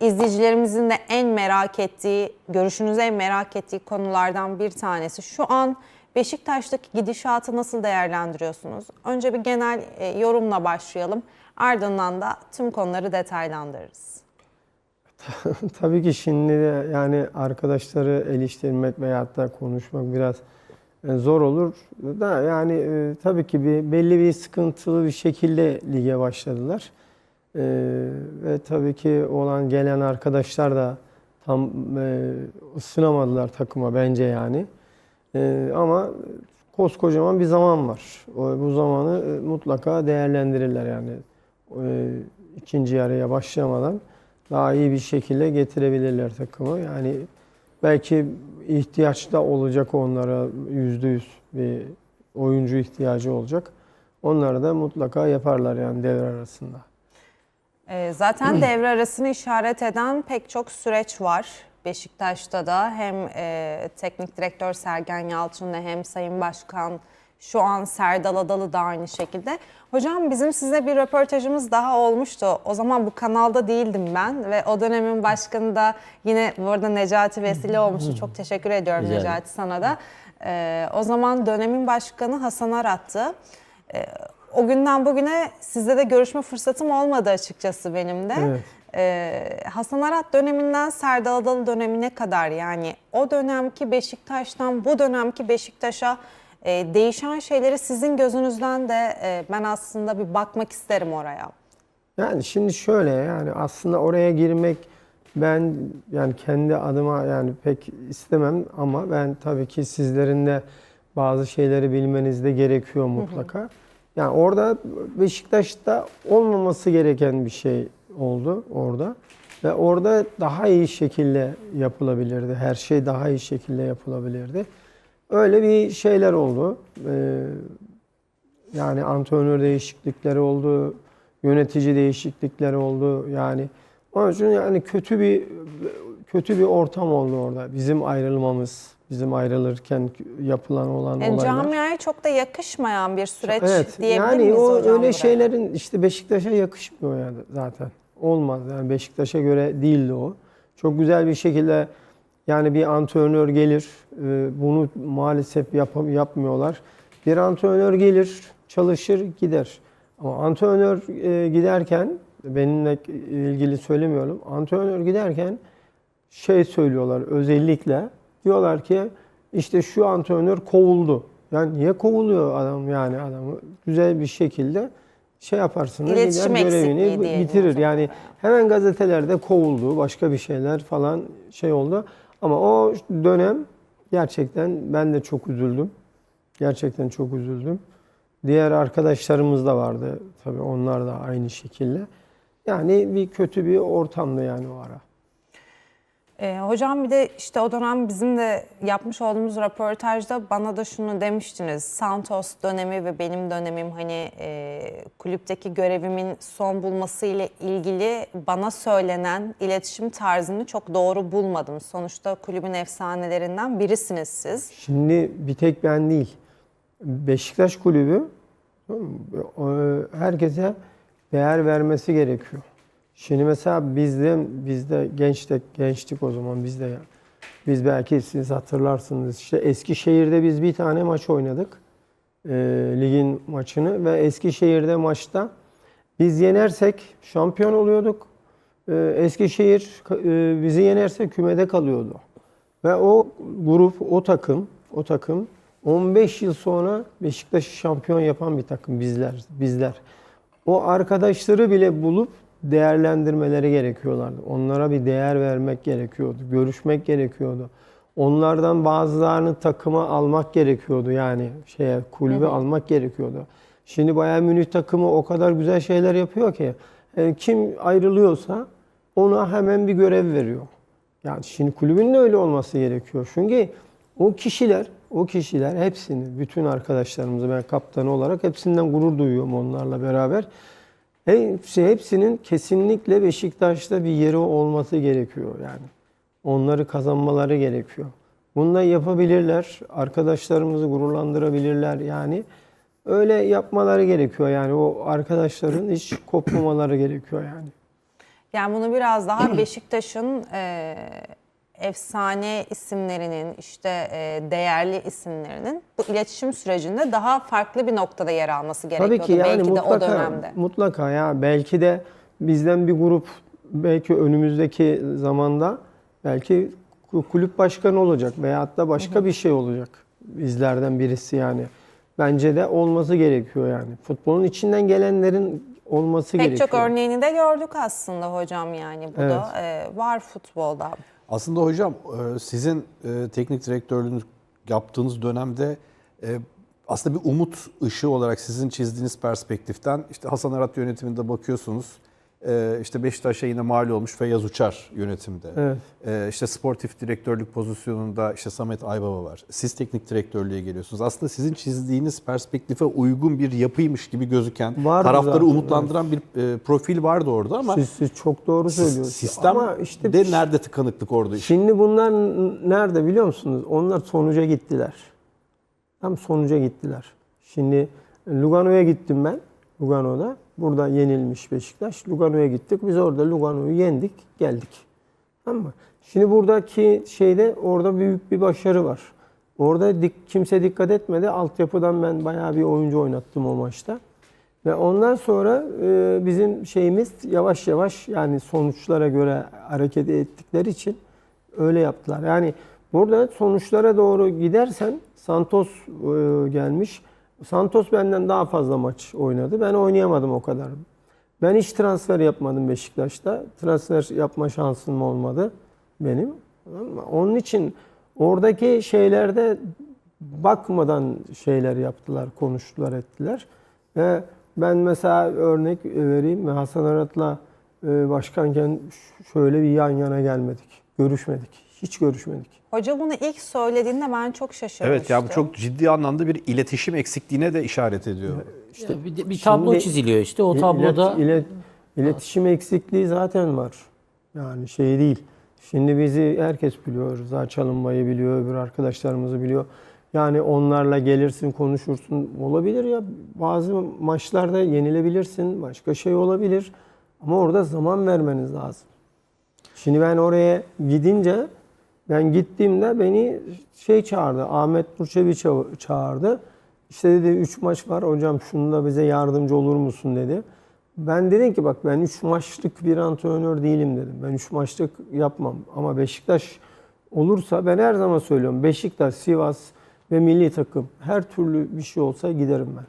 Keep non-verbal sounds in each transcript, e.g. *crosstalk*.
İzleyicilerimizin de en merak ettiği, görüşünüzü en merak ettiği konulardan bir tanesi. Şu an Beşiktaş'taki gidişatı nasıl değerlendiriyorsunuz? Önce bir genel e, yorumla başlayalım. Ardından da tüm konuları detaylandırırız. *laughs* Tabii ki şimdi de yani arkadaşları eleştirmek veyahut da konuşmak biraz e, zor olur da yani e, tabii ki bir belli bir sıkıntılı bir şekilde lige başladılar. E, ve tabii ki olan gelen arkadaşlar da tam e, ısınamadılar takıma bence yani. E, ama koskocaman bir zaman var. O, bu zamanı e, mutlaka değerlendirirler yani. E, ikinci yarıya başlamadan daha iyi bir şekilde getirebilirler takımı. Yani belki ihtiyaç da olacak onlara yüzde yüz bir oyuncu ihtiyacı olacak. Onları da mutlaka yaparlar yani devre arasında. E, Zaten devre arasını işaret eden pek çok süreç var. Beşiktaş'ta da hem e, teknik direktör Sergen Yalçın'la hem Sayın Başkan şu an Serdal Adalı da aynı şekilde. Hocam bizim size bir röportajımız daha olmuştu. O zaman bu kanalda değildim ben ve o dönemin başkanı da yine bu arada Necati Vesile olmuştu. Çok teşekkür ediyorum ederim. Necati sana da. E, o zaman dönemin başkanı Hasan Arat'tı. E, o günden bugüne sizle de görüşme fırsatım olmadı açıkçası benim de. Evet. Ee, Hasan Arat döneminden Serdal Adalı dönemine kadar yani o dönemki Beşiktaş'tan bu dönemki Beşiktaş'a e, değişen şeyleri sizin gözünüzden de e, ben aslında bir bakmak isterim oraya. Yani şimdi şöyle yani aslında oraya girmek ben yani kendi adıma yani pek istemem ama ben tabii ki sizlerin de bazı şeyleri bilmeniz de gerekiyor mutlaka. Yani orada Beşiktaş'ta olmaması gereken bir şey oldu orada. Ve orada daha iyi şekilde yapılabilirdi. Her şey daha iyi şekilde yapılabilirdi. Öyle bir şeyler oldu. Ee, yani antrenör değişiklikleri oldu, yönetici değişiklikleri oldu. Yani onun için yani kötü bir kötü bir ortam oldu orada. Bizim ayrılmamız, bizim ayrılırken yapılan olan Yani olaylar. camiaya çok da yakışmayan bir süreç Evet. diyebilir Yani miyiz o hocam öyle buraya? şeylerin işte Beşiktaş'a yakışmıyor yani zaten. Olmaz. Yani Beşiktaş'a göre değildi o. Çok güzel bir şekilde yani bir antrenör gelir. e, Bunu maalesef yap- yapmıyorlar. Bir antrenör gelir, çalışır, gider. Ama antrenör e, giderken benimle ilgili söylemiyorum. Antrenör giderken şey söylüyorlar özellikle. Diyorlar ki işte şu antrenör kovuldu. Yani niye kovuluyor adam yani adamı? Güzel bir şekilde şey yaparsınız İletişim gider görevini bitirir. Yani hemen gazetelerde kovuldu, başka bir şeyler falan şey oldu. Ama o dönem gerçekten ben de çok üzüldüm. Gerçekten çok üzüldüm. Diğer arkadaşlarımız da vardı tabii onlar da aynı şekilde. Yani bir kötü bir ortamdı yani o ara. Ee, hocam bir de işte o dönem bizim de yapmış olduğumuz röportajda bana da şunu demiştiniz. Santos dönemi ve benim dönemim hani e, kulüpteki görevimin son bulması ile ilgili bana söylenen iletişim tarzını çok doğru bulmadım. Sonuçta kulübün efsanelerinden birisiniz siz. Şimdi bir tek ben değil. Beşiktaş kulübü? E, herkese değer vermesi gerekiyor. Şimdi mesela bizde bizde gençtik gençtik o zaman bizde ya. Biz belki siz hatırlarsınız. İşte Eskişehir'de biz bir tane maç oynadık. E, ligin maçını ve Eskişehir'de maçta biz yenersek şampiyon oluyorduk. E, Eskişehir e, bizi yenerse kümede kalıyordu. Ve o grup, o takım, o takım 15 yıl sonra Beşiktaş'ı şampiyon yapan bir takım bizler, bizler. O arkadaşları bile bulup değerlendirmeleri gerekiyorlardı. Onlara bir değer vermek gerekiyordu. Görüşmek gerekiyordu. Onlardan bazılarını takıma almak gerekiyordu yani şeye kulübe almak gerekiyordu. Şimdi Bayern Münih takımı o kadar güzel şeyler yapıyor ki e, kim ayrılıyorsa ona hemen bir görev veriyor. Yani şimdi kulübün de öyle olması gerekiyor. Çünkü o kişiler, o kişiler hepsini, bütün arkadaşlarımızı ben kaptan olarak hepsinden gurur duyuyorum onlarla beraber. Hepsi, hepsinin kesinlikle Beşiktaş'ta bir yeri olması gerekiyor yani. Onları kazanmaları gerekiyor. Bunu da yapabilirler. Arkadaşlarımızı gururlandırabilirler yani. Öyle yapmaları gerekiyor yani o arkadaşların hiç kopmamaları gerekiyor yani. Yani bunu biraz daha Beşiktaş'ın e, efsane isimlerinin, işte e, değerli isimlerinin bu iletişim sürecinde daha farklı bir noktada yer alması gerekiyordu. Tabii ki yani belki mutlaka, de o dönemde. mutlaka ya belki de bizden bir grup belki önümüzdeki zamanda belki kulüp başkanı olacak veyahut da başka bir şey olacak bizlerden birisi yani. Bence de olması gerekiyor yani. Futbolun içinden gelenlerin olması Pek gerekiyor. çok örneğini de gördük aslında hocam yani. Bu da e, var futbolda. Aslında hocam e, sizin e, teknik direktörlüğünü yaptığınız dönemde e, aslında bir umut ışığı olarak sizin çizdiğiniz perspektiften işte Hasan Arat yönetiminde bakıyorsunuz. E, işte Beşiktaş'a yine mal olmuş Feyyaz Uçar yönetimde. Evet. E, işte sportif direktörlük pozisyonunda işte Samet Aybaba var. Siz teknik direktörlüğe geliyorsunuz. Aslında sizin çizdiğiniz perspektife uygun bir yapıymış gibi gözüken, Vardı taraftarı zaten, umutlandıran bir e, profil vardı orada ama Siz, siz çok doğru söylüyorsunuz. sistem Ama işte de nerede tıkanıklık orada işte. Şimdi bunlar nerede biliyor musunuz? Onlar sonuca gittiler. Tam sonuca gittiler. Şimdi Lugano'ya gittim ben. Lugano'da. Burada yenilmiş Beşiktaş. Lugano'ya gittik. Biz orada Lugano'yu yendik, geldik. Tamam mı? Şimdi buradaki şeyde orada büyük bir başarı var. Orada dik, kimse dikkat etmedi. Altyapıdan ben bayağı bir oyuncu oynattım o maçta. Ve ondan sonra e, bizim şeyimiz yavaş yavaş yani sonuçlara göre hareket ettikleri için öyle yaptılar. Yani burada sonuçlara doğru gidersen Santos e, gelmiş. Santos benden daha fazla maç oynadı. Ben oynayamadım o kadar. Ben hiç transfer yapmadım Beşiktaş'ta. Transfer yapma şansım olmadı benim. Onun için oradaki şeylerde bakmadan şeyler yaptılar, konuştular, ettiler. Ve ben mesela örnek vereyim ve Hasan Arat'la e, başkanken şöyle bir yan yana gelmedik. Görüşmedik. Hiç görüşmedik. Hoca bunu ilk söylediğinde ben çok şaşırmıştım. Evet ya bu çok ciddi anlamda bir iletişim eksikliğine de işaret ediyor. İşte bir, bir tablo Şimdi çiziliyor işte. O İlet- tabloda ilet- iletişim eksikliği zaten var. Yani şey değil. Şimdi bizi herkes biliyor. Rıza Çalınbay'ı biliyor, öbür arkadaşlarımızı biliyor. Yani onlarla gelirsin, konuşursun. Olabilir ya. Bazı maçlarda yenilebilirsin. Başka şey olabilir. Ama orada zaman vermeniz lazım. Şimdi ben oraya gidince ben gittiğimde beni şey çağırdı. Ahmet Burçevi ça- çağırdı. İşte dedi 3 maç var hocam şunda bize yardımcı olur musun dedi. Ben dedim ki bak ben 3 maçlık bir antrenör değilim dedim. Ben 3 maçlık yapmam. Ama Beşiktaş olursa ben her zaman söylüyorum. Beşiktaş, Sivas ve milli takım her türlü bir şey olsa giderim ben.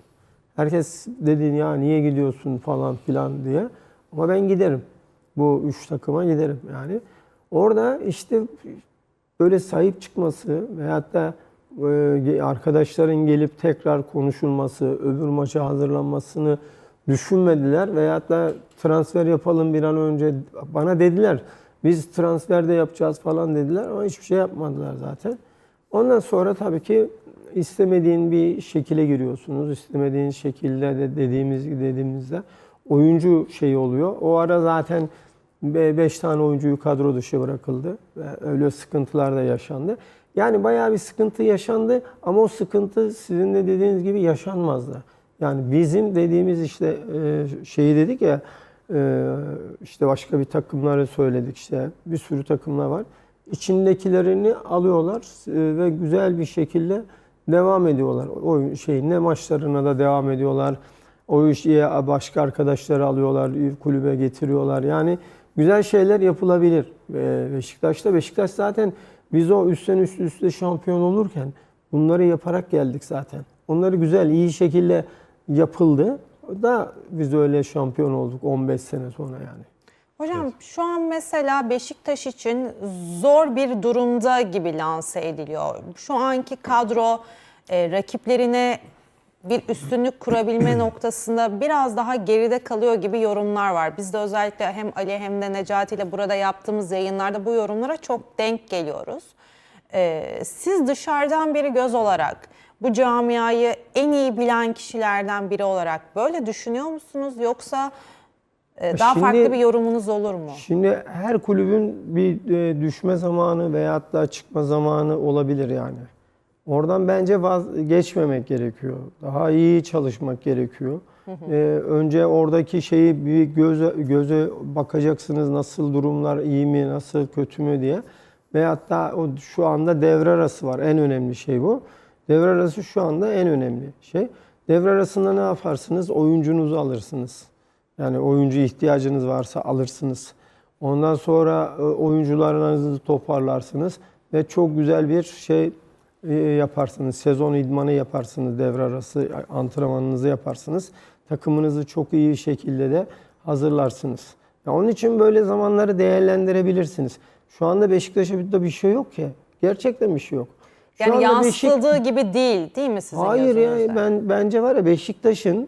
Herkes dedi ya niye gidiyorsun falan filan diye. Ama ben giderim. Bu üç takıma giderim yani. Orada işte böyle sahip çıkması veyahut da e, arkadaşların gelip tekrar konuşulması, öbür maça hazırlanmasını düşünmediler veyahut da transfer yapalım bir an önce bana dediler. Biz transfer de yapacağız falan dediler ama hiçbir şey yapmadılar zaten. Ondan sonra tabii ki istemediğin bir şekile giriyorsunuz. İstemediğin şekilde de dediğimiz dediğimizde oyuncu şeyi oluyor. O ara zaten 5 tane oyuncuyu kadro dışı bırakıldı. Öyle sıkıntılar da yaşandı. Yani bayağı bir sıkıntı yaşandı ama o sıkıntı sizin de dediğiniz gibi yaşanmazdı. Yani bizim dediğimiz işte e, şeyi dedik ya e, işte başka bir takımları söyledik işte bir sürü takımlar var. İçindekilerini alıyorlar e, ve güzel bir şekilde devam ediyorlar. O şeyine maçlarına da devam ediyorlar. O işe başka arkadaşları alıyorlar, kulübe getiriyorlar. Yani güzel şeyler yapılabilir. Ve Beşiktaş'ta Beşiktaş zaten biz o üstten üst üste şampiyon olurken bunları yaparak geldik zaten. Onları güzel, iyi şekilde yapıldı. Da biz öyle şampiyon olduk 15 sene sonra yani. Hocam şu an mesela Beşiktaş için zor bir durumda gibi lanse ediliyor. Şu anki kadro e, rakiplerine bir üstünlük kurabilme *clears throat* noktasında biraz daha geride kalıyor gibi yorumlar var. Biz de özellikle hem Ali hem de Necati ile burada yaptığımız yayınlarda bu yorumlara çok denk geliyoruz. E, siz dışarıdan biri göz olarak bu camiayı en iyi bilen kişilerden biri olarak böyle düşünüyor musunuz? Yoksa e, daha Şimdi- farklı bir yorumunuz olur mu? Şimdi her kulübün bir e, düşme zamanı veyahut da çıkma zamanı olabilir yani. Oradan bence vazgeçmemek gerekiyor. Daha iyi çalışmak gerekiyor. Ee, önce oradaki şeyi bir göze, göze bakacaksınız nasıl durumlar iyi mi, nasıl kötü mü diye. Ve hatta o şu anda devre arası var. En önemli şey bu. Devre arası şu anda en önemli şey. Devre arasında ne yaparsınız? Oyuncunuzu alırsınız. Yani oyuncu ihtiyacınız varsa alırsınız. Ondan sonra e, oyuncularınızı toparlarsınız ve çok güzel bir şey yaparsınız. Sezon idmanı yaparsınız. Devre arası antrenmanınızı yaparsınız. Takımınızı çok iyi şekilde de hazırlarsınız. Ya onun için böyle zamanları değerlendirebilirsiniz. Şu anda Beşiktaş'a bir şey yok ki. Gerçekten bir şey yok. Şu Yani anda Beşik- yansıtıldığı gibi değil değil mi sizin Hayır gözünüzde? ya ben bence var ya Beşiktaş'ın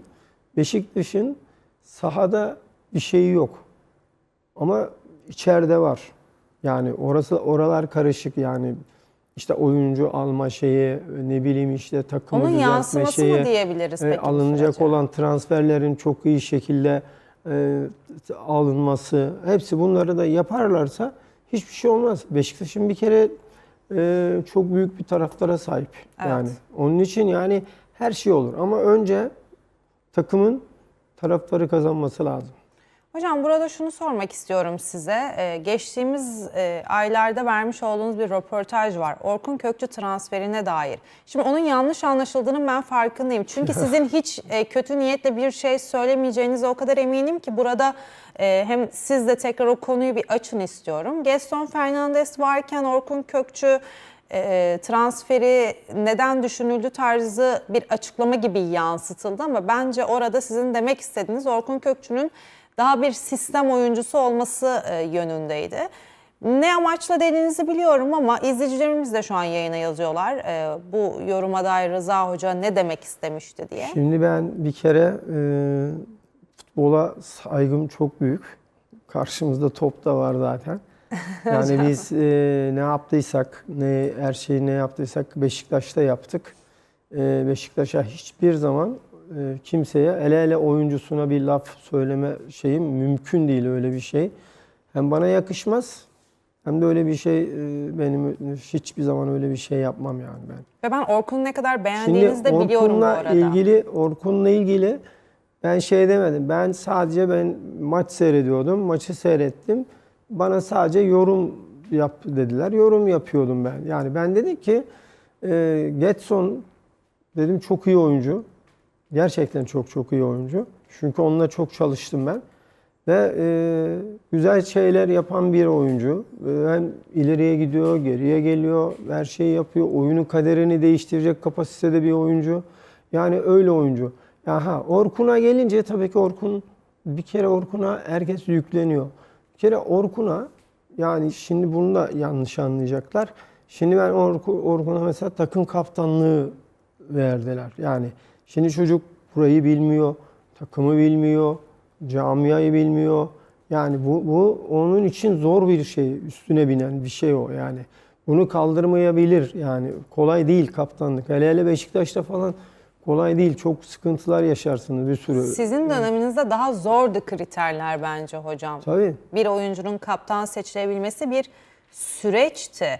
Beşiktaş'ın sahada bir şeyi yok. Ama içeride var. Yani orası oralar karışık yani işte oyuncu alma şeyi ne bileyim işte takımı Onun düzeltme şeyi. mı diyebiliriz e, peki alınacak olan transferlerin çok iyi şekilde e, alınması hepsi bunları da yaparlarsa hiçbir şey olmaz. Beşiktaş'ın bir kere e, çok büyük bir taraftara sahip. Evet. Yani onun için yani her şey olur ama önce takımın taraftarı kazanması lazım. Hocam burada şunu sormak istiyorum size. Ee, geçtiğimiz e, aylarda vermiş olduğunuz bir röportaj var. Orkun Kökçü transferine dair. Şimdi onun yanlış anlaşıldığının ben farkındayım. Çünkü *laughs* sizin hiç e, kötü niyetle bir şey söylemeyeceğinize o kadar eminim ki burada e, hem siz de tekrar o konuyu bir açın istiyorum. Gaston Fernandes varken Orkun Kökçü e, transferi neden düşünüldü tarzı bir açıklama gibi yansıtıldı ama bence orada sizin demek istediğiniz Orkun Kökçü'nün daha bir sistem oyuncusu olması e, yönündeydi. Ne amaçla dediğinizi biliyorum ama izleyicilerimiz de şu an yayına yazıyorlar. E, bu yoruma dair Rıza Hoca ne demek istemişti diye. Şimdi ben bir kere e, futbola saygım çok büyük. Karşımızda top da var zaten. *laughs* Yani biz e, ne yaptıysak, ne her şeyi ne yaptıysak Beşiktaş'ta yaptık. E, Beşiktaş'a hiçbir zaman e, kimseye ele ele oyuncusuna bir laf söyleme şeyim mümkün değil öyle bir şey. Hem bana yakışmaz hem de öyle bir şey e, benim hiçbir zaman öyle bir şey yapmam yani ben. Ve ben Orkun'u ne kadar beğendiğinizi de biliyorum bu Orkun'la arada. ilgili Orkun'la ilgili ben şey demedim. Ben sadece ben maç seyrediyordum. Maçı seyrettim. Bana sadece yorum yap dediler. Yorum yapıyordum ben. Yani ben dedim ki e, Getson dedim çok iyi oyuncu. Gerçekten çok çok iyi oyuncu. Çünkü onunla çok çalıştım ben. Ve e, güzel şeyler yapan bir oyuncu. E, hem ileriye gidiyor, geriye geliyor, her şeyi yapıyor. Oyunun kaderini değiştirecek kapasitede bir oyuncu. Yani öyle oyuncu. Aha, Orkun'a gelince tabii ki Orkun bir kere Orkun'a herkes yükleniyor. Bir kere Orkun'a yani şimdi bunu da yanlış anlayacaklar. Şimdi ben Orku- Orkun'a mesela takım kaptanlığı verdiler. Yani şimdi çocuk burayı bilmiyor, takımı bilmiyor, camiayı bilmiyor. Yani bu, bu onun için zor bir şey, üstüne binen bir şey o yani. Bunu kaldırmayabilir yani kolay değil kaptanlık. Hele hele Beşiktaş'ta falan kolay değil. Çok sıkıntılar yaşarsınız bir sürü. Sizin döneminizde daha zordu kriterler bence hocam. Tabii. Bir oyuncunun kaptan seçilebilmesi bir süreçti.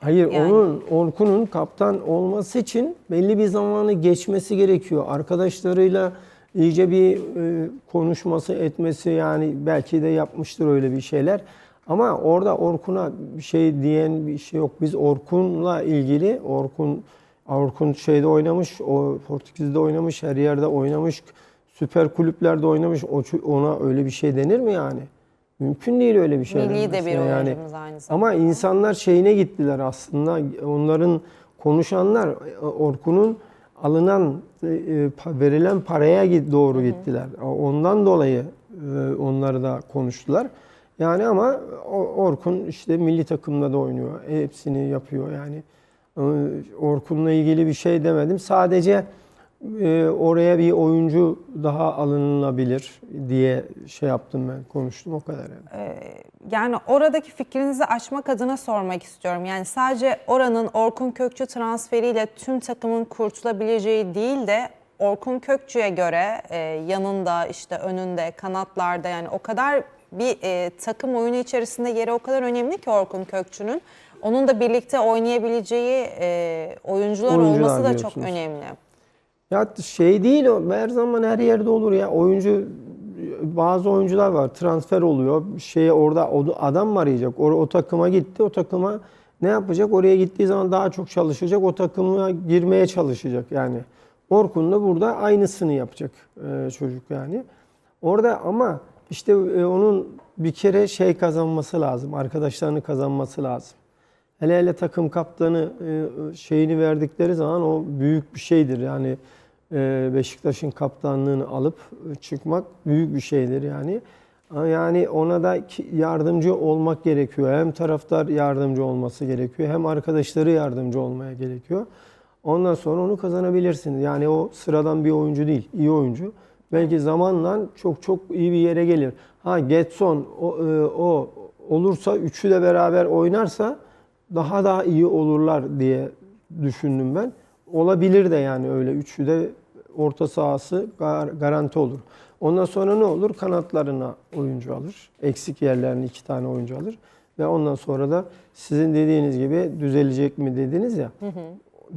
Hayır Yani- onun Orkun'un kaptan olması için belli bir zamanı geçmesi gerekiyor. Arkadaşlarıyla iyice bir e, konuşması etmesi yani belki de yapmıştır öyle bir şeyler. Ama orada Orkun'a bir şey diyen bir şey yok. Biz Orkun'la ilgili Orkun Orkun şeyde oynamış, o Portekiz'de oynamış, her yerde oynamış, süper kulüplerde oynamış. Ona öyle bir şey denir mi yani? Mümkün değil öyle bir şey. Milli de bir yani. aynı zamanda. Ama insanlar şeyine gittiler aslında. Onların konuşanlar Orkun'un alınan e, pa- verilen paraya doğru gittiler. Ondan dolayı e, onları da konuştular. Yani ama Orkun işte milli takımda da oynuyor. Hepsini yapıyor yani. E, Orkun'la ilgili bir şey demedim. Sadece e, oraya bir oyuncu daha alınabilir diye şey yaptım ben. Konuştum o kadar yani. Yani oradaki fikrinizi açmak adına sormak istiyorum. Yani sadece oranın Orkun Kökçü transferiyle tüm takımın kurtulabileceği değil de Orkun Kökçü'ye göre e, yanında işte önünde kanatlarda yani o kadar bir e, takım oyunu içerisinde yeri o kadar önemli ki Orkun Kökçü'nün. Onun da birlikte oynayabileceği e, oyuncular, Oyuncular olması da çok önemli. Ya şey değil o her zaman her yerde olur ya. Oyuncu bazı oyuncular var transfer oluyor. Şey orada adam mı arayacak? O, o takıma gitti. O takıma ne yapacak? Oraya gittiği zaman daha çok çalışacak. O takıma girmeye çalışacak yani. Orkun da burada aynısını yapacak e, çocuk yani. Orada ama işte e, onun bir kere şey kazanması lazım. Arkadaşlarını kazanması lazım. Hele hele takım kaptanı e, şeyini verdikleri zaman o büyük bir şeydir. Yani Beşiktaş'ın kaptanlığını alıp e, çıkmak büyük bir şeydir yani. Yani ona da yardımcı olmak gerekiyor. Hem taraftar yardımcı olması gerekiyor, hem arkadaşları yardımcı olmaya gerekiyor. Ondan sonra onu kazanabilirsiniz. Yani o sıradan bir oyuncu değil, iyi oyuncu. Belki zamanla çok çok iyi bir yere gelir. Ha Getson o, e, o olursa üçü de beraber oynarsa daha daha iyi olurlar diye düşündüm ben. Olabilir de yani öyle üçü de orta sahası gar- garanti olur. Ondan sonra ne olur? Kanatlarına oyuncu alır. Eksik yerlerine iki tane oyuncu alır. Ve ondan sonra da sizin dediğiniz gibi düzelecek mi dediniz ya.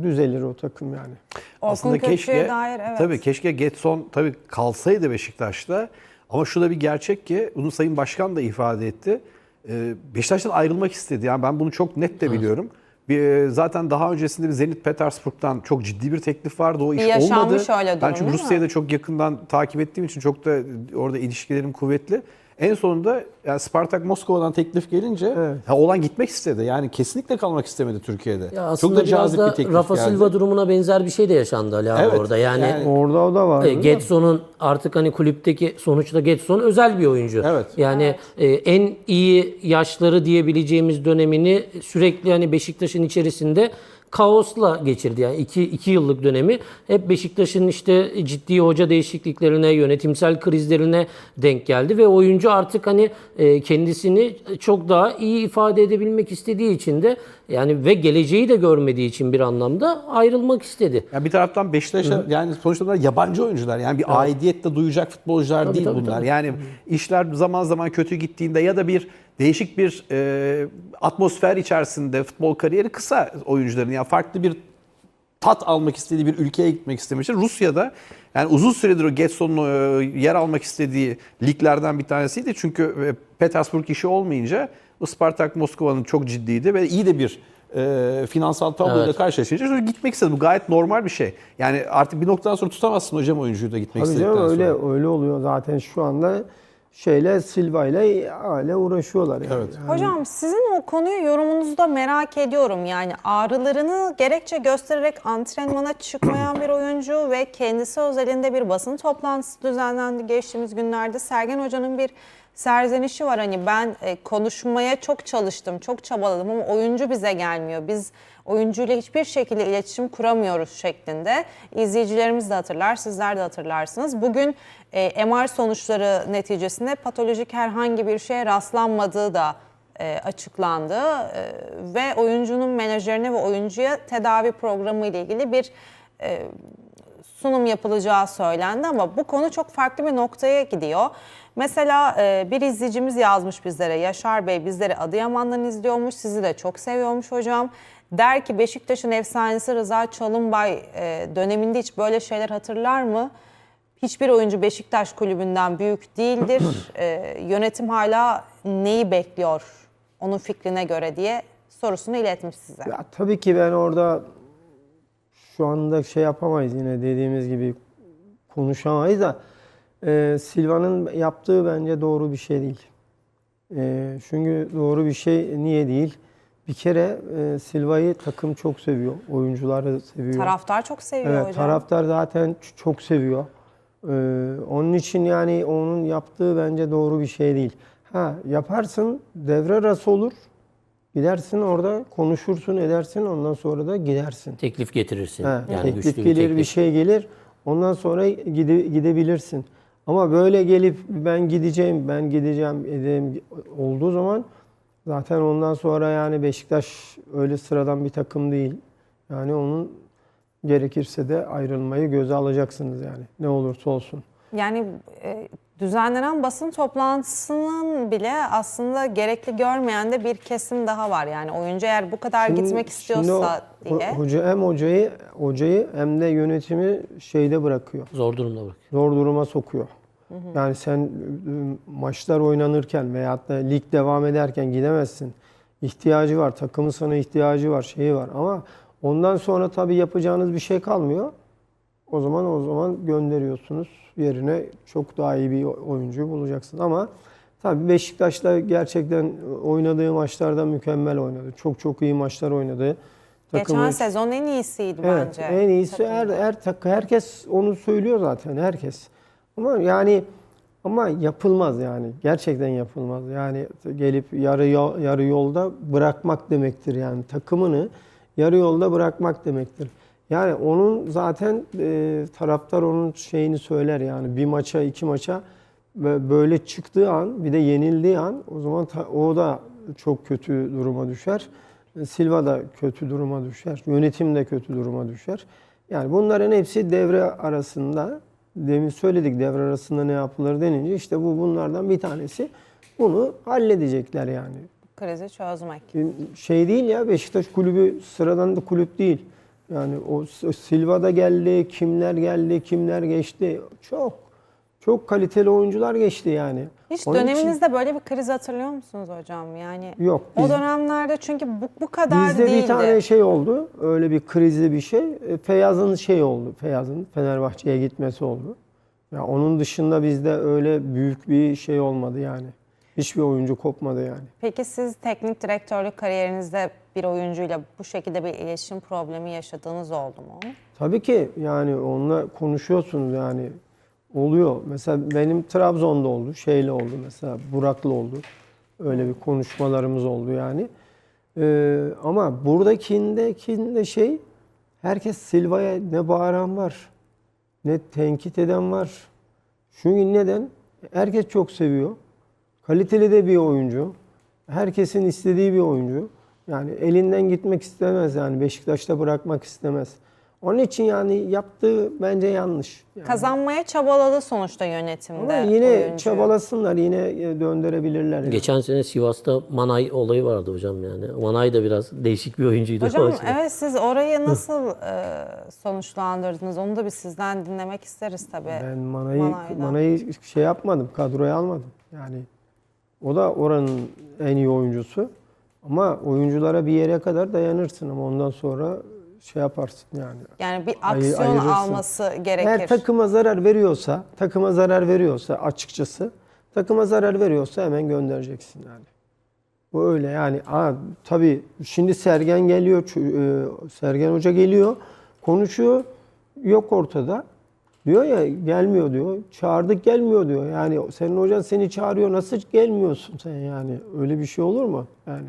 Düzelir o takım yani. Orkun Aslında keşke dair evet. tabii keşke Getson tabii kalsaydı Beşiktaş'ta. Ama şu da bir gerçek ki bunu Sayın Başkan da ifade etti. Ee, Beşiktaş'tan ayrılmak istedi. Yani ben bunu çok net de biliyorum. Bir, e, zaten daha öncesinde bir Zenit Petersburg'dan çok ciddi bir teklif vardı. O iş yaşanmış olmadı. öyle ben durum, çünkü değil mi? Rusya'yı da çok yakından takip ettiğim için çok da orada ilişkilerim kuvvetli. En sonunda yani Spartak Moskova'dan teklif gelince Evet. ha, olan gitmek istedi. Yani kesinlikle kalmak istemedi Türkiye'de. Ya aslında çok da biraz cazip da bir teklif Rafa geldi. Silva durumuna benzer bir şey de yaşandı Ali abi Evet, orada. Yani, yani- Orada o da var. e, Getson'un artık hani kulüpteki sonuçta Getson özel bir oyuncu. Evet. Yani e, en iyi yaşları diyebileceğimiz dönemini sürekli hani Beşiktaş'ın içerisinde kaosla geçirdi. Yani iki, iki yıllık dönemi hep Beşiktaş'ın işte ciddi hoca değişikliklerine, yönetimsel krizlerine denk geldi ve oyuncu artık hani e, kendisini çok daha iyi ifade edebilmek istediği için de yani ve geleceği de görmediği için bir anlamda ayrılmak istedi. Ya bir taraftan Beşiktaş'a yani sonuçta bunlar yabancı oyuncular. Yani bir aidiyet de duyacak futbolcular Tabii, değil tabii, bunlar. tabii. Yani işler zaman zaman kötü gittiğinde ya da bir değişik bir e, atmosfer içerisinde futbol kariyeri kısa oyuncuların. Yani farklı bir tat almak istediği bir ülkeye gitmek istemiştir. Rusya'da yani uzun süredir o Getson'un e, yer almak istediği liglerden bir tanesiydi. Çünkü e, Petersburg işi olmayınca o Spartak Moskova'nın çok ciddiydi ve iyi de bir e, finansal tabloyla Evet. karşılaşınca gitmek istedi. Bu gayet normal bir şey. Yani artık bir noktadan sonra tutamazsın hocam oyuncuyu da gitmek Tabii istedikten canım öyle sonra. öyle oluyor zaten şu anda şeyle Silva ile hala uğraşıyorlar yani. Evet. Hocam sizin o konuyu yorumunuzu da merak ediyorum. Yani ağrılarını gerekçe göstererek antrenmana çıkmayan bir oyuncu ve kendisi özelinde bir basın toplantısı düzenlendi geçtiğimiz günlerde. Sergen Hoca'nın bir serzenişi var. Hani ben e, konuşmaya çok çalıştım, çok çabaladım ama oyuncu bize gelmiyor. Biz oyuncuyla hiçbir şekilde iletişim kuramıyoruz şeklinde. İzleyicilerimiz de hatırlar, sizler de hatırlarsınız. Bugün e, MR sonuçları neticesinde patolojik herhangi bir şeye rastlanmadığı da e, açıklandı E, ve oyuncunun menajerine ve oyuncuya tedavi programı ile ilgili bir e, sunum yapılacağı söylendi ama bu konu çok farklı bir noktaya gidiyor. Mesela e, bir izleyicimiz yazmış bizlere, Yaşar Bey bizleri Adıyaman'dan izliyormuş, sizi de çok seviyormuş hocam. Der ki Beşiktaş'ın efsanesi Rıza Çalınbay e, döneminde hiç böyle şeyler hatırlar mı? Hiçbir oyuncu Beşiktaş kulübünden büyük değildir. *clears throat* E, yönetim hala neyi bekliyor onun fikrine göre diye sorusunu iletmiş size. Ya tabii ki ben orada şu anda şey yapamayız yine dediğimiz gibi konuşamayız da e, Silva'nın yaptığı bence doğru bir şey değil. E, çünkü doğru bir şey niye değil? Bir kere e, Silva'yı takım çok seviyor. Oyuncuları seviyor. Taraftar çok seviyor Evet, hocam. taraftar zaten çok seviyor. Ee, onun için yani onun yaptığı bence doğru bir şey değil. Ha yaparsın devre arası olur. Gidersin orada konuşursun edersin ondan sonra da gidersin. Teklif getirirsin. Ha, yani teklif güçlü gelir teklif. bir şey gelir. Ondan sonra gide, gidebilirsin. Ama böyle gelip ben gideceğim, ben gideceğim edeyim olduğu zaman zaten ondan sonra yani Beşiktaş öyle sıradan bir takım değil. Yani onun gerekirse de ayrılmayı göze alacaksınız yani. Ne olursa olsun. yani e, düzenlenen basın toplantısının bile aslında gerekli görmeyen de bir kesim daha var. Yani oyuncu eğer bu kadar Şimdi- gitmek şimdi istiyorsa o- diye. Hoca hem hocayı hocayı hem de yönetimi şeyde bırakıyor. Zor durumda bırak. Zor duruma sokuyor. Yani sen e, maçlar oynanırken veyahut da lig devam ederken gidemezsin. İhtiyacı var, takımın sana ihtiyacı var, şeyi var ama ondan sonra tabii yapacağınız bir şey kalmıyor. O zaman o zaman gönderiyorsunuz. Yerine çok daha iyi bir oyuncu bulacaksın ama tabii Beşiktaş'ta gerçekten oynadığı maçlarda mükemmel oynadı. Çok çok iyi maçlar oynadı. Geçen Takımı- sezon en iyisiydi Evet, bence. en iyisi her, her herkes onu söylüyor zaten herkes. Ama yani ama yapılmaz yani. Gerçekten yapılmaz. Yani gelip yarı yo- yarı yolda bırakmak demektir yani takımını yarı yolda bırakmak demektir. Yani onun zaten e, taraftar onun şeyini söyler yani bir maça iki maça bö- böyle çıktığı an bir de yenildiği an o zaman ta- o da çok kötü duruma düşer. Silva da kötü duruma düşer. Yönetim de kötü duruma düşer. Yani bunların hepsi devre arasında demin söyledik devre arasında ne yapılır denince işte bu bunlardan bir tanesi. Bunu halledecekler yani. Krizi çözmek. Şey değil ya Beşiktaş kulübü sıradan da kulüp değil. Yani o Silva da geldi, kimler geldi, kimler geçti. Çok çok kaliteli oyuncular geçti yani. Hiç Onun için- döneminizde böyle bir kriz hatırlıyor musunuz hocam? Yani Yok, o biz- dönemlerde çünkü bu, bu kadar Bizde değildi. bir tane şey oldu. Öyle bir krizli bir şey. E, Feyyaz'ın şey oldu. Feyyaz'ın Fenerbahçe'ye gitmesi oldu. Ya onun dışında bizde öyle büyük bir şey olmadı yani. Hiçbir oyuncu kopmadı yani. Peki siz teknik direktörlük kariyerinizde bir oyuncuyla bu şekilde bir iletişim problemi yaşadığınız oldu mu? Tabii ki yani onunla konuşuyorsunuz yani. Oluyor. Mesela benim Trabzon'da oldu. Şeyle oldu mesela. Burak'la oldu. Öyle bir konuşmalarımız oldu yani. Ee, ama buradakinde şey herkes Silva'ya ne bağıran var. Ne tenkit eden var. Çünkü neden? Herkes çok seviyor. Kaliteli de bir oyuncu. Herkesin istediği bir oyuncu. Yani elinden gitmek istemez yani Beşiktaş'ta bırakmak istemez. Onun için yani yaptığı bence yanlış. Yani. Kazanmaya çabaladı sonuçta yönetimde. Ama yine oyuncuyu. çabalasınlar, yine e, döndürebilirler. yani. Geçen sene Sivas'ta Manay olayı vardı hocam yani. Manay da biraz değişik bir oyuncuydu. Hocam evet siz orayı nasıl e, sonuçlandırdınız? Onu da bir sizden dinlemek isteriz tabii. Ben Manay'ı, Manay'dan. Manay'ı şey yapmadım, kadroya almadım. Yani o da oranın en iyi oyuncusu. Ama oyunculara bir yere kadar dayanırsın ama ondan sonra şey yaparsın yani. Yani bir Ayı- aksiyon ayırırsın. alması gerekir. Eğer takıma zarar veriyorsa, takıma zarar veriyorsa açıkçası, takıma zarar veriyorsa hemen göndereceksin yani. Bu öyle yani. Aa, tabii şimdi Sergen geliyor, e, Sergen Hoca geliyor, konuşuyor, yok ortada. Diyor ya gelmiyor diyor. Çağırdık gelmiyor diyor. Yani senin hocan seni çağırıyor nasıl gelmiyorsun sen yani? Öyle bir şey olur mu? Yani